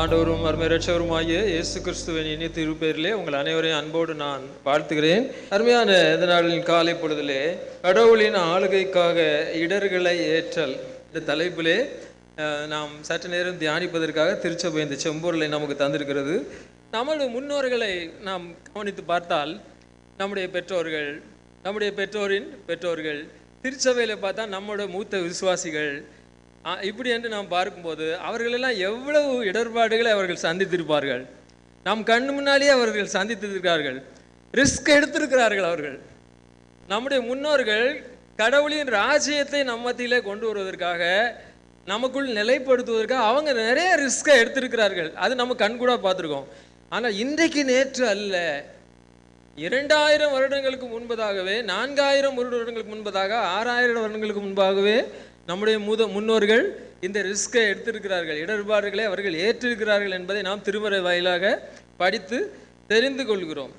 ஆண்டவரும் அருமையரட்சவருமாகிய இயேசு கிறிஸ்துவின் இனிய திருப்பேரிலே உங்கள் அனைவரையும் அன்போடு நான் வாழ்த்துகிறேன். அருமையான இந்த நாளின் காலை பொழுதிலே கடவுளின் ஆளுகைக்காக இடர்களை ஏற்றல் இந்த தலைப்பிலே நாம் சற்று நேரம் தியானிப்பதற்காக திருச்சபை இந்த செம்பொருளை நமக்கு தந்திருக்கிறது. நமது முன்னோர்களை நாம் கவனித்து பார்த்தால் நம்முடைய பெற்றோர்கள் நம்முடைய பெற்றோரின் பெற்றோர்கள் திருச்சபையில் பார்த்தா நம்மளோட மூத்த விசுவாசிகள் இப்படி என்று நாம் பார்க்கும்போது அவர்களெல்லாம் எவ்வளவு இடர்பாடுகளை அவர்கள் சந்தித்திருப்பார்கள். நம் கண் முன்னாலேயே அவர்கள் சந்தித்திருக்கிறார்கள். ரிஸ்க் எடுத்திருக்கிறார்கள் அவர்கள். நம்முடைய முன்னோர்கள் கடவுளின் ராஜ்யத்தை நம்ம மத்தியிலே கொண்டு வருவதற்காக நமக்குள் நிலைப்படுத்துவதற்காக அவங்க நிறைய ரிஸ்கை எடுத்திருக்கிறார்கள். அது நம்ம கண்கூடாக பார்த்துருக்கோம். ஆனால் இன்றைக்கு நேற்று அல்ல. இரண்டாயிரம் வருடங்களுக்கு முன்பதாகவே நான்காயிரம் வருடங்களுக்கு முன்பதாக ஆறாயிரம் வருடங்களுக்கு முன்பாகவே நம்முடைய மூத முன்னோர்கள் இந்த ரிஸ்கை எடுத்திருக்கிறார்கள். இடர்பாடுகளை அவர்கள் ஏற்றிருக்கிறார்கள் என்பதை நாம் திருமறை வாயிலாக படித்து தெரிந்து கொள்கிறோம்.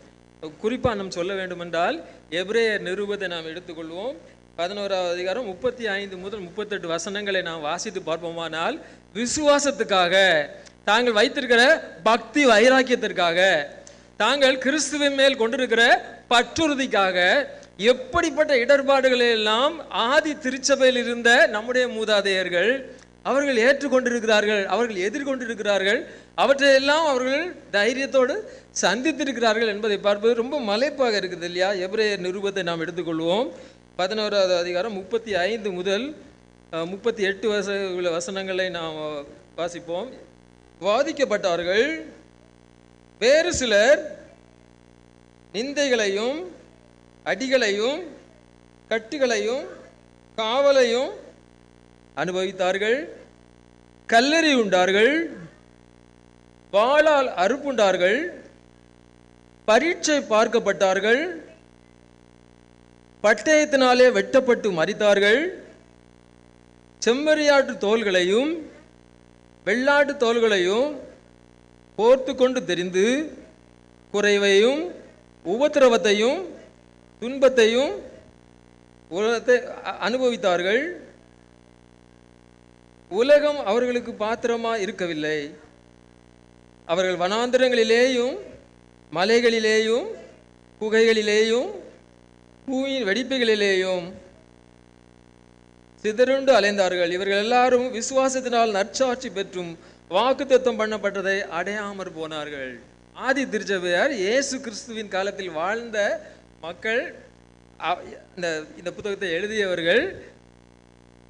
குறிப்பாக நாம் சொல்ல வேண்டுமென்றால் எபிரேயர் நிருபத்தை நாம் எடுத்துக்கொள்வோம். பதினோராவது அதிகாரம் முப்பத்தி ஐந்து முதல் முப்பத்தெட்டு வசனங்களை நாம் வாசித்து பார்ப்போமானால் விசுவாசத்துக்காக தாங்கள் வைத்திருக்கிற பக்தி வைராக்கியத்திற்காக தாங்கள் கிறிஸ்துவின் மேல் கொண்டிருக்கிற பற்றுறுதிக்காக எப்படிப்பட்ட இடர்பாடுகளை எல்லாம் ஆதி திருச்சபையில் இருந்த நம்முடைய மூதாதையர்கள் அவர்கள் ஏற்றுக்கொண்டிருக்கிறார்கள் அவர்கள் எதிர்கொண்டிருக்கிறார்கள் அவற்றையெல்லாம் அவர்கள் தைரியத்தோடு சந்தித்திருக்கிறார்கள் என்பதை பார்ப்பது ரொம்ப மலைப்பாக இருக்குது இல்லையா? எப்ரேயர் நிருபத்தை நாம் எடுத்துக்கொள்வோம். பதினோராவது அதிகாரம் முப்பத்தி ஐந்து முதல் அஹ், முப்பத்தி எட்டு வச உள்ள வசனங்களை நாம் வாசிப்போம். வாதிக்கப்பட்டார்கள். வேறு சிலர் நிந்தைகளையும் அடிகளையும் கட்டுகளையும் காவலையும் அனுபவித்தார்கள். கல்லறி உண்டார்கள். வாளால் அறுப்புண்டார்கள். பரீட்சை பார்க்கப்பட்டார்கள். பட்டயத்தினாலே வெட்டப்பட்டு மறித்தார்கள் செம்மறியாட்டு தோள்களையும் வெள்ளாட்டு தோள்களையும் போர்த்து கொண்டு தெரிந்து குறைவையும் உபத்திரவத்தையும் துன்பத்தையும் உலகத்தை அனுபவித்தார்கள். உலகம் அவர்களுக்கு பாத்திரமா இருக்கவில்லை. அவர்கள் வனாந்திரங்களிலேயும் மலைகளிலேயும் குகைகளிலேயும் பூவின் வெடிப்புகளிலேயும் சிதறுண்டு அலைந்தார்கள். இவர்கள் எல்லாரும் விசுவாசத்தினால் நற்சாட்சி பெற்றும் வாக்குத்தத்தம் பண்ணப்பட்டதை அடையாமற் போனார்கள். ஆதி திருச்சபையார் இயேசு கிறிஸ்துவின் காலத்தில் வாழ்ந்த மக்கள் இந்த இந்த புத்தகத்தை எழுதியவர்கள்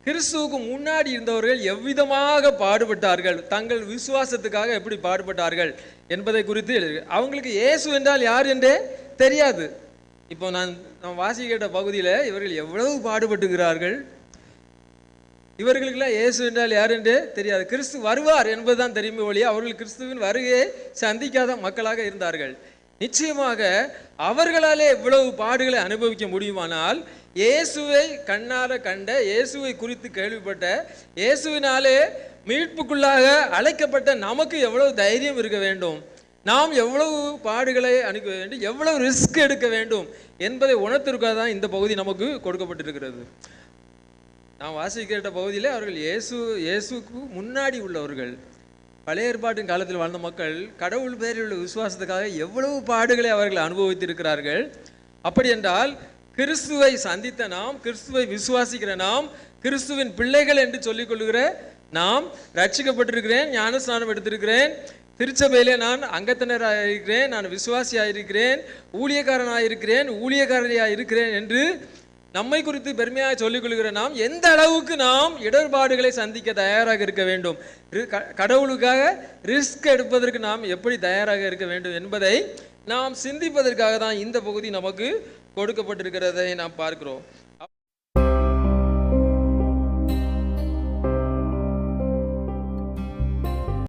கிறிஸ்துவுக்கு முன்னாடி இருந்தவர்கள் எவ்விதமாக பாடுபட்டார்கள் தங்கள் விசுவாசத்துக்காக எப்படி பாடுபட்டார்கள் என்பதை குறித்து அவங்களுக்கு இயேசு என்றால் யார் என்றே தெரியாது. இப்போ நான் நான் வாசி கேட்ட பகுதியில் இவர்கள் எவ்வளவு பாடுபட்டுகிறார்கள்? இவர்களுக்கெல்லாம் இயேசு என்றால் யார் என்றே தெரியாது. கிறிஸ்து வருவார் என்பதுதான் தெரியுமே ஒழிய அவர்கள் கிறிஸ்துவின் வருகையை சந்திக்காத மக்களாக இருந்தார்கள். நிச்சயமாக அவர்களாலே இவ்வளவு பாடுகளை அனுபவிக்க முடியுமானால் இயேசுவை கண்ணார கண்ட இயேசுவை குறித்து கேள்விப்பட்ட இயேசுவினாலே மீட்புக்குள்ளாக அழைக்கப்பட்ட நமக்கு எவ்வளவு தைரியம் இருக்க வேண்டும்? நாம் எவ்வளவு பாடுகளை அனுப்ப வேண்டும்? எவ்வளவு ரிஸ்க் எடுக்க வேண்டும்? என்பதை உணர்த்திருக்காக தான் இந்த பகுதி நமக்கு கொடுக்கப்பட்டிருக்கிறது. நாம் வாசிக்கிற பகுதியில் அவர்கள் இயேசு இயேசுக்கு முன்னாடி உள்ளவர்கள். பழைய ஏற்பாட்டின் காலத்தில் வாழ்ந்த மக்கள் கடவுள் பேரில் உள்ள விசுவாசத்துக்காக எவ்வளவு பாடுகளை அவர்கள் அனுபவித்திருக்கிறார்கள்? அப்படி என்றால் கிறிஸ்துவை சந்தித்த நாம் கிறிஸ்துவை விசுவாசிக்கிற நாம் கிறிஸ்துவின் பிள்ளைகள் என்று சொல்லிக் கொள்கிற நாம் ரட்சிக்கப்பட்டிருக்கிறேன் ஞானஸ்நானம் எடுத்திருக்கிறேன் திருச்சபையிலே நான் அங்கத்தினராக இருக்கிறேன் நான் விசுவாசியாக இருக்கிறேன் ஊழியக்காரனாக இருக்கிறேன் ஊழியக்காரரியாக இருக்கிறேன் என்று நம்மை குறித்து பெருமையாக சொல்லிக் கொள்கிற நாம் எந்த அளவுக்கு நாம் இடர்பாடுகளை சந்திக்க தயாராக இருக்க வேண்டும்? ரி- க- கடவுளுக்காக ரிஸ்க் எடுப்பதற்கு நாம் எப்படி தயாராக இருக்க வேண்டும் என்பதை நாம் சிந்திப்பதற்காக தான் இந்த பகுதி நமக்கு கொடுக்கப்பட்டிருக்கிறதை நாம் பார்க்கிறோம்.